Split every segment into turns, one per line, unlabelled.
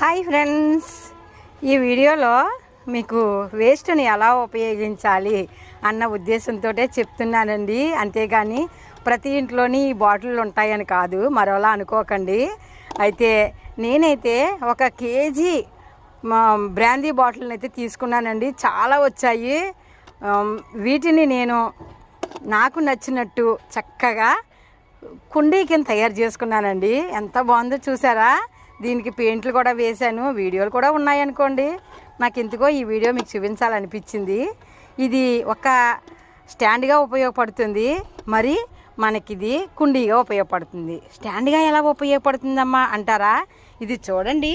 Hi friends. ఈ వీడియోలో మీకు వేస్ట్ని ఎలా ఉపయోగించాలి అన్న ఉద్దేశంతో చెప్తున్నానండి. అంతేగాని ప్రతి ఇంట్లోని ఈ బాటిల్లు ఉంటాయని కాదు మరోలా అనుకోకండి. అయితే నేనైతే ఒక కేజీ మా బ్రాందీ బాటిల్ని అయితే తీసుకున్నానండి. చాలా వచ్చాయి. వీటిని నేను నాకు నచ్చినట్టు చక్కగా కుండీ కింద తయారు చేసుకున్నానండి. ఎంత బాగుందో చూసారా? దీనికి పెయింట్లు కూడా వేశాను వీడియోలు కూడా ఉన్నాయనుకోండి. నాకు ఎందుకో ఈ వీడియో మీకు చూపించాలనిపించింది. ఇది ఒక స్టాండ్గా ఉపయోగపడుతుంది. మరి మనకిది కుండీగా ఉపయోగపడుతుంది. స్టాండ్గా ఎలా ఉపయోగపడుతుందమ్మా అంటారా? ఇది చూడండి.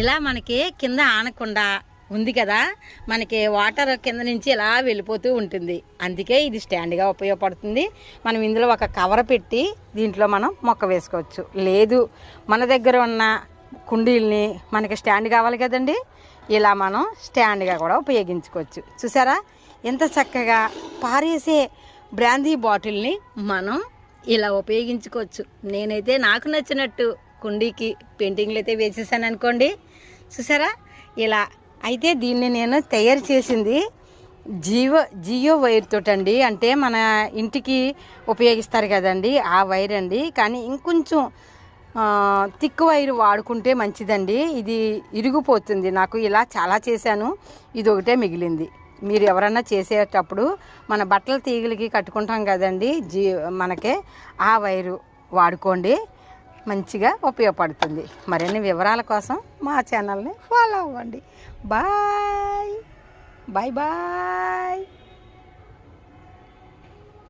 ఇలా మనకి కింద ఆనకుండా ఉంది కదా. మనకి వాటర్ కింద నుంచి ఇలా వెళ్ళిపోతూ ఉంటుంది. అందుకే ఇది స్టాండ్గా ఉపయోగపడుతుంది. మనం ఇందులో ఒక కవర్ పెట్టి దీంట్లో మనం మొక్క వేసుకోవచ్చు. లేదు మన దగ్గర ఉన్న కుండీల్ని మనకి స్టాండ్ కావాలి కదండి. ఇలా మనం స్టాండ్గా కూడా ఉపయోగించుకోవచ్చు. చూసారా? ఎంత చక్కగా పారేసే బ్రాందీ బాటిల్ని మనం ఇలా ఉపయోగించుకోవచ్చు. నేనైతే నాకు నచ్చినట్టు కుండీకి పెయింటింగ్లు అయితే వేసేసాను అనుకోండి. చూసారా? ఇలా అయితే దీన్ని నేను తయారు చేసింది జియో జియో వైర్ తోటండి. అంటే మన ఇంటికి ఉపయోగిస్తారు కదండి ఆ వైర్ అండి. కానీ ఇంకొంచెం థిక్ తిక్కు వైర్ వాడుకుంటే మంచిదండి. ఇది ఇరిగిపోతుంది. నాకు ఇలా చాలా చేశాను. ఇది ఒకటే మిగిలింది. మీరు ఎవరన్నా చేసేటప్పుడు మన బట్టల తీగలకి కట్టుకుంటాం కదండి జీ మనకే ఆ వైరు వాడుకోండి. మంచిగా ఉపయోగపడుతుంది. మరిన్ని వివరాల కోసం మా ఛానల్ని ఫాలో అవ్వండి. బాయ్. Bye bye.